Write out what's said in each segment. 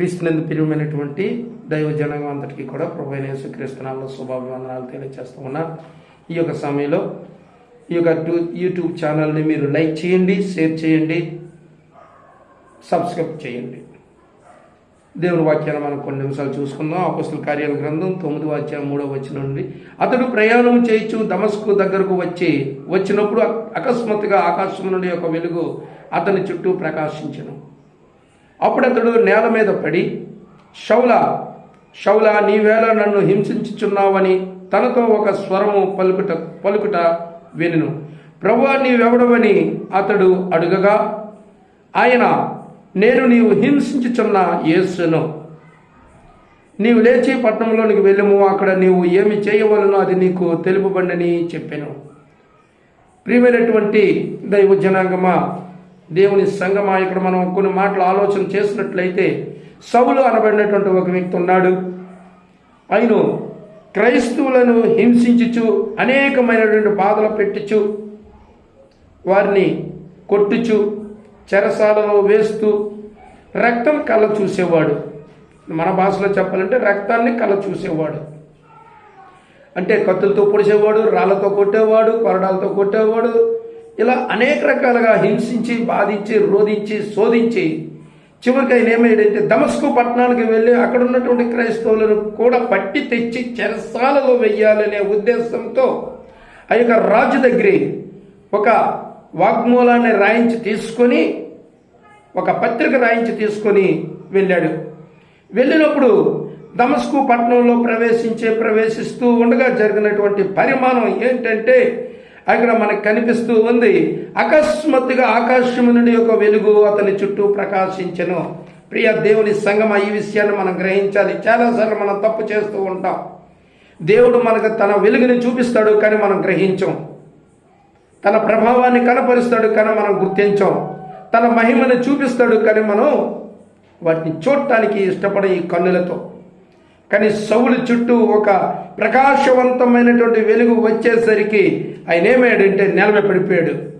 క్రీస్తునందు ప్రియమైనటువంటి దైవ జనాంగం అంతటికీ కూడా ప్రభు అయిన యేసుక్రీస్తునాల్లో శుభాభివందనాలు తెలియజేస్తూ ఉన్నా. ఈ యొక్క సమయంలో ఈ యొక్క టూ- యూట్యూబ్ ఛానల్ని మీరు లైక్ చేయండి షేర్ చేయండి సబ్స్క్రైబ్ చేయండి. దేవుని వాక్యాన్ని మనం కొన్ని నిమిషాలు చూసుకుందాం. అపస్తుల కార్యాల గ్రంథం తొమ్మిది వాక్యం మూడో వచ్చిన నుండి. అతడు ప్రయాణం చేయించు దమస్కు దగ్గరకు వచ్చి వచ్చినప్పుడు అకస్మాత్తుగా ఆకాశం నుండి ఒక వెలుగు అతని చుట్టూ ప్రకాశించను. అప్పుడు అతడు నేల మీద పడి షౌల షౌల నీవేళ నన్ను హింసించుచున్నావని తనతో ఒక స్వరము పలుకుట పలుకుట వినును. ప్రభువా నీవెవడవని అతడు అడుగగా ఆయన నేను నీవు హింసించుచున్న యేసును. నీవు లేచి పట్టణంలోనికి వెళ్ళము అక్కడ నీవు ఏమి చేయవలనో అది నీకు తెలుపబండని చెప్పాను. ప్రియమైనటువంటి దైవ జనాంగమా దేవుని సంగమా ఇక్కడ మనం కొన్ని మాటలు ఆలోచన చేసినట్లయితే సవులు అనబడినటువంటి ఒక వ్యక్తి ఉన్నాడు. ఆయన క్రైస్తవులను హింసించుచు అనేకమైనటువంటి బాధలు పెట్టించు వారిని కొట్టుచు చెరసాలలో వేస్తూ రక్తం కళ్ళ చూసేవాడు. మన భాషలో చెప్పాలంటే రక్తాన్ని కళ్ళ చూసేవాడు. అంటే కత్తులతో పొడిచేవాడు రాళ్ళతో కొట్టేవాడు కొరడాలతో కొట్టేవాడు ఇలా అనేక రకాలుగా హింసించి బాధించి రోధించి శోధించి చివరికి ఆయన ఏమయ్యాడంటే దమస్కు పట్టణానికి వెళ్ళి అక్కడ ఉన్నటువంటి క్రైస్తవులను కూడా పట్టి తెచ్చి చెరసాలలో వెయ్యాలనే ఉద్దేశంతో ఆ యొక్క రాజు దగ్గర ఒక వాగ్మూలాన్ని రాయించి తీసుకొని ఒక పత్రిక రాయించి తీసుకొని వెళ్ళాడు. వెళ్ళినప్పుడు దమస్కు పట్టణంలో ప్రవేశించే ప్రవేశిస్తూ ఉండగా జరిగినటువంటి పరిమాణం ఏంటంటే అక్కడ మనకు కనిపిస్తూ ఉంది. అకస్మాత్తుగా ఆకాశము నుండి ఒక వెలుగు అతని చుట్టూ ప్రకాశించను. ప్రియ దేవుని సంగమ ఈ విషయాన్ని మనం గ్రహించాలి. చాలాసార్లు మనం తప్పు చేస్తూ ఉంటాం. దేవుడు మనకు తన వెలుగుని చూపిస్తాడు కానీ మనం గ్రహించం. తన ప్రభావాన్ని కనపరుస్తాడు కానీ మనం గుర్తించాం. తన మహిమను చూపిస్తాడు కానీ మనం వాటిని చూడటానికి ఇష్టపడే ఈ కన్నులతో. కానీ సౌలు చుట్టూ ఒక ప్రకాశవంతమైనటువంటి వెలుగు వచ్చేసరికి ఆయన ఏమయ్యాడంటే నిలబడి పడిపోయాడు.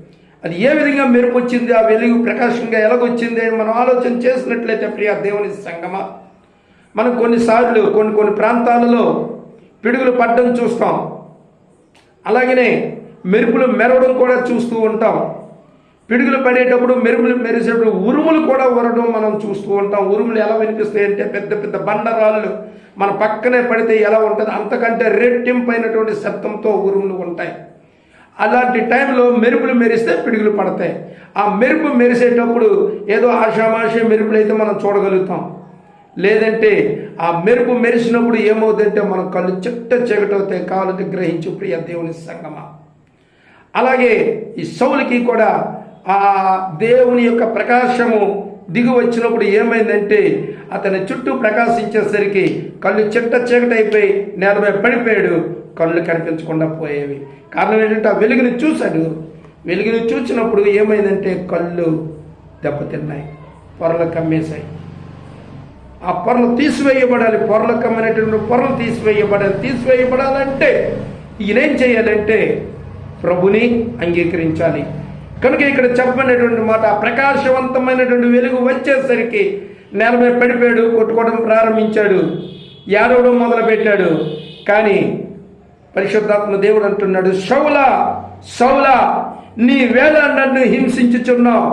అది ఏ విధంగా మెరుపు వచ్చింది? ఆ వెలుగు ప్రకాశంగా ఎలాగొచ్చింది? అని మనం ఆలోచన చేసినట్లయితే ప్రియ దేవుని సంగమా. మనం కొన్నిసార్లు కొన్ని కొన్ని ప్రాంతాలలో పిడుగులు పడ్డం చూస్తాం. అలాగనే మెరుపులు మెరవడం కూడా చూస్తూ ఉంటాం. పిడుగులు పడేటప్పుడు మెరుపులు మెరిసేటప్పుడు ఉరుములు కూడా ఉరడం మనం చూస్తూ ఉంటాం. ఉరుములు ఎలా వినిపిస్తాయి అంటే పెద్ద పెద్ద బండరాళ్ళు మన పక్కనే పడితే ఎలా ఉంటుంది? అంతకంటే రెట్టింపైనటువంటి శబ్దంతో ఉరుములు ఉంటాయి. అలాంటి టైంలో మెరుపులు మెరిస్తే పిడుగులు పడతాయి. ఆ మెరుపు మెరిసేటప్పుడు ఏదో ఆషామాషే మెరుపులు అయితే మనం చూడగలుగుతాం. లేదంటే ఆ మెరుపు మెరిసినప్పుడు ఏమవుతుందంటే మన కళ్ళు చిట్ట చీకటవుతాయి కాలు గ్రహించు ప్రియ దేవుని సంగమ. అలాగే ఈ సౌలికి కూడా ఆ దేవుని యొక్క ప్రకాశము దిగి వచ్చినప్పుడు ఏమైందంటే అతని చుట్టూ ప్రకాశించేసరికి కళ్ళు చిట్ట చీకటైపోయి నేలపై పడిపోయాడు. కళ్ళు కనిపించకుండా పోయేవి. కారణం ఏంటంటే ఆ వెలుగుని చూశాడు. వెలుగుని చూసినప్పుడు ఏమైందంటే కళ్ళు దెబ్బతిన్నాయి. పొరలు కమ్మేశాయి. ఆ పొరలు తీసివేయబడాలి. పొరలు కమ్మినటువంటి పొరలు తీసివేయబడాలి. తీసివేయబడాలంటే ఈయనేం చేయాలంటే ప్రభుని అంగీకరించాలి. కనుక ఇక్కడ చెప్పబడినటువంటి మాట ప్రకాశవంతమైనటువంటి వెలుగు వచ్చేసరికి నేల మీద పడిపోయాడు కొట్టుకోవడం ప్రారంభించాడు ఏడవడం మొదలుపెట్టాడు. కానీ పరిశుద్ధాత్మ దేవుడు అంటున్నాడు సౌల సౌల నీ వేళ నన్ను హింసించుచున్నావు.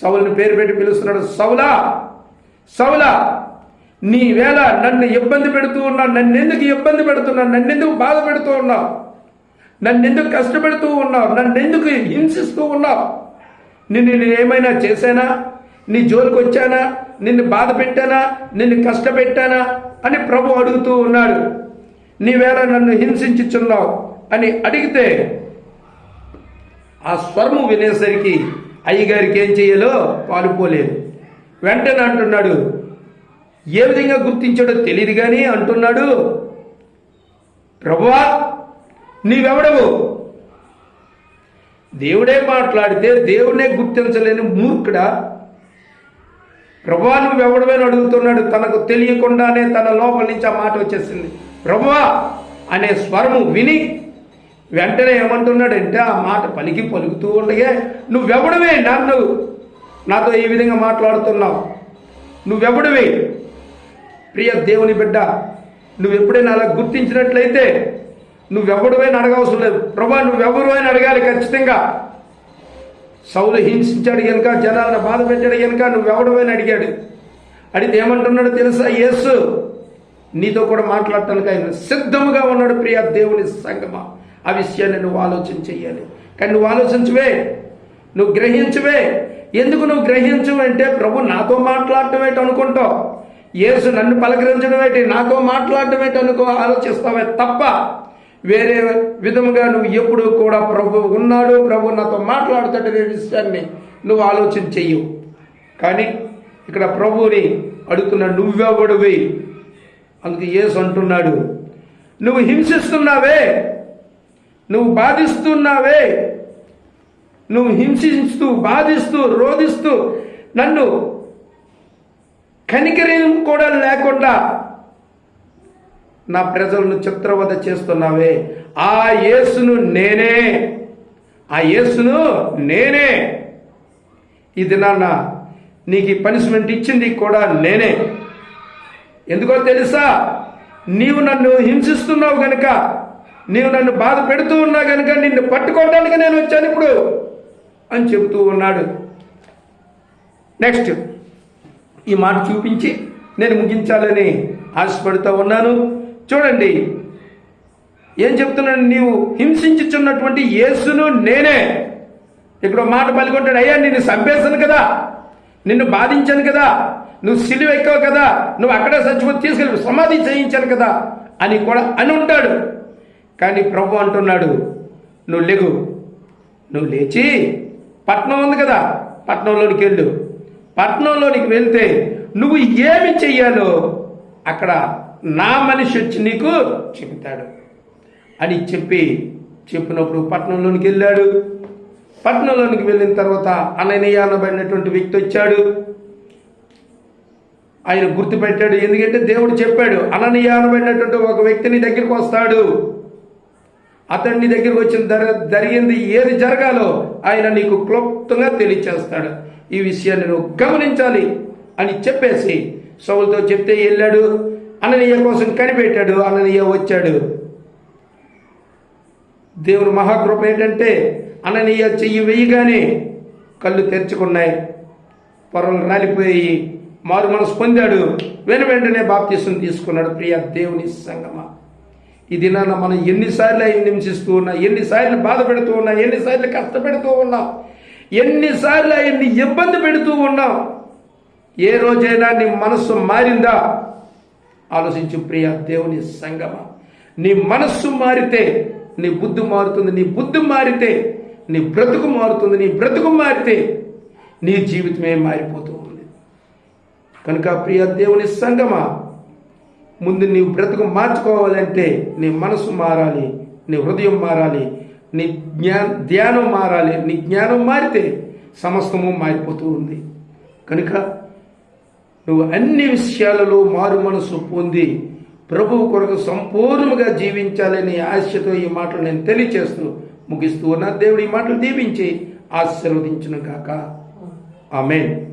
సౌలని పేరు పెట్టి పిలుస్తున్నాడు సౌలా సౌల నీ వేళ నన్ను ఇబ్బంది పెడుతూ ఉన్నావు నన్ను ఎందుకు ఇబ్బంది పెడుతున్నావు నన్ను ఎందుకు బాధ పెడుతూ ఉన్నావు? నన్ను ఎందుకు కష్టపెడుతూ ఉన్నావు? నన్ను ఎందుకు హింసిస్తూ ఉన్నావు? నిన్ను నేను ఏమైనా చేశానా? నీ జోలికి వచ్చానా? నిన్ను బాధ పెట్టానా? నిన్ను కష్టపెట్టానా? అని ప్రభు అడుగుతూ ఉన్నాడు. నీవేళ నన్ను హింసించుచున్నావు అని అడిగితే ఆ స్వరము వినేసరికి అయ్యగారికి ఏం చేయాలో పాలుపోలేదు. వెంటనే అంటున్నాడు ఏ విధంగా గుర్తించాడో తెలియదు కానీ అంటున్నాడు ప్రభువా నీవెవడవు? దేవుడే మాట్లాడితే దేవుడే గుర్తించలేని మూర్ఖుడా? ప్రభువా నువ్వెవడమని అడుగుతున్నాడు. తనకు తెలియకుండానే తన లోపల నుంచి ఆ మాట వచ్చేసింది. ప్రభువా అనే స్వరము విని వెంటనే ఏమంటున్నాడంటే ఆ మాట పలికి పలుకుతూ ఉండగా నువ్వెవడమే నన్ను? నాతో ఈ విధంగా మాట్లాడుతున్నావు? నువ్వెవడమే ప్రియ దేవుని బిడ్డ నువ్వు ఎప్పుడైనా అలా గుర్తించినట్లయితే నువ్వెవడివైనా అడగవసరం లేదు. ప్రభా నువ్వెవరు అని అడగాలి ఖచ్చితంగా. సౌలు హింసించాడు కనుక జనాలను బాధ పెట్టాడు కనుక నువ్వెవడవైనా అడిగాడు. అడిగితే ఏమంటున్నాడు తెలుసా? యేసు నీతో కూడా మాట్లాడటానికి ఆయన సిద్ధముగా ఉన్నాడు ప్రియ దేవుని సంగమా. ఆ విషయాన్ని నువ్వు ఆలోచన చెయ్యాలి. కానీ నువ్వు ఆలోచించవే. నువ్వు గ్రహించవే. ఎందుకు నువ్వు గ్రహించవు అంటే ప్రభు నాతో మాట్లాడటం ఏంటి అనుకుంటావు? యేసు నన్ను పలకరించడం ఏంటి? నాతో మాట్లాడటం ఏంటి అనుకో ఆలోచిస్తావే తప్ప వేరే విధముగా నువ్వు ఎప్పుడు కూడా ప్రభు ఉన్నాడు ప్రభు నాతో మాట్లాడుతాడనే విషయాన్ని నువ్వు ఆలోచన చెయ్యవు కానీ ఇక్కడ ప్రభువుని అడుగుతున్న నువ్వెవడువి? అందుకు ఏసు అంటున్నాడు నువ్వు హింసిస్తున్నావే నువ్వు బాధిస్తున్నావే నువ్వు హింసిస్తూ బాధిస్తూ రోధిస్తూ నన్ను కనికరం కూడా లేకుండా నా ప్రజలను చిత్రవద చేస్తున్నావే. ఆ యేసును నేనే. ఆ యేసును నేనే. ఈ దినాన్న నీకు ఈ పనిష్మెంట్ ఇచ్చింది కూడా నేనే. ఎందుకో తెలుసా? నీవు నన్ను హింసిస్తున్నావు కనుక నీవు నన్ను బాధ పెడుతూ ఉన్నా కనుక నిన్ను పట్టుకోవడానికి నేను వచ్చాను ఇప్పుడు అని చెబుతూ ఉన్నాడు. నెక్స్ట్ ఈ మాట చూపించి నేను ముగించాలని ఆశపడుతూ ఉన్నాను. చూడండి. ఏం చెప్తున్నాను నీవు హింసించుచున్నటువంటి యేసును నేనే. ఇక్కడ మాట పలుకుంటాడు అయ్యా నిన్ను చంపేశాను కదా. నిన్ను బాధించాను కదా. నువ్వు సిలువ ఎక్కవు కదా. నువ్వు అక్కడే చచ్చిపోతే తీసుకెళ్ళి సమాధి చేయించాను కదా. అని కూడా అని ఉంటాడు. కానీ ప్రభు అంటున్నాడు నువ్వు లేగు నువ్వు లేచి పట్నం ఉంది కదా. పట్నంలోనికి వెళ్ళు. పట్నంలోనికి వెళ్తే నువ్వు ఏమి చెయ్యాలో అక్కడ నా మనిషి వచ్చి నీకు చెబుతాడు. అని చెప్పి చెప్పినప్పుడు పట్నంలోనికి వెళ్ళాడు. పట్నంలోనికి వెళ్ళిన తర్వాత అననీయ అనబడినటువంటి వ్యక్తి వచ్చాడు. ఆయన గుర్తుపెట్టాడు. ఎందుకంటే దేవుడు చెప్పాడు అననీయ అనబడినటువంటి ఒక వ్యక్తిని దగ్గరికి వస్తాడు. అతన్ని దగ్గరికి వచ్చిన ధర జరిగింది ఏది జరగాలో ఆయన నీకు క్లుప్తంగా తెలియచేస్తాడు. ఈ విషయాన్ని నువ్వు గమనించాలి అని చెప్పేసి సౌలతో చెప్తే వెళ్ళాడు? అననీయ కోసం కనిపెట్టాడు అననీయ వచ్చాడు. దేవుని మహాకృప ఏంటంటే అననీయ చెయ్యి వేయగానే కళ్ళు తెరుచుకున్నాయి. పొరలు రాలిపోయి మారు మనసు పొందాడు. వెను వెంటనే బాప్తీసం తీసుకున్నాడు. ప్రియ దేవుని సంగమ. ఈ దినాన మనం ఎన్నిసార్లు అవి హింసిస్తూ ఉన్నా ఎన్నిసార్లు బాధ పెడుతూ ఉన్నా ఎన్నిసార్లు కష్టపెడుతూ ఉన్నాం ఎన్నిసార్లు ఆయన్ని ఇబ్బంది పెడుతూ ఉన్నాం. ఏ రోజైనా నీ మనస్సు మారిందా? ఆలోచించు ప్రియ దేవుని సంగమ. నీ మనస్సు మారితే నీ బుద్ధి మారుతుంది నీ బుద్ధి మారితే నీ బ్రతుకు మారుతుంది నీ బ్రతుకు మారితే నీ జీవితమే మారిపోతూ ఉంది. కనుక ప్రియ దేవుని సంగమ ముందు నీ బ్రతుకు మార్చుకోవాలంటే నీ మనసు మారాలి నీ హృదయం మారాలి నీ జ్ఞా ధ్యానం మారాలి నీ జ్ఞానం మారితే సమస్తము మారిపోతూ ఉంది. కనుక నువ్వు అన్ని విషయాలలో మారు మనసు పొంది ప్రభువు కొరకు సంపూర్ణముగా జీవించాలని ఆశతో ఈ మాటలు నేను తెలియచేస్తూ ముగిస్తూ ఉన్నా. దేవుడు ఈ మాటలు దీవించి ఆశీర్వదించును కాక ఆమెన్.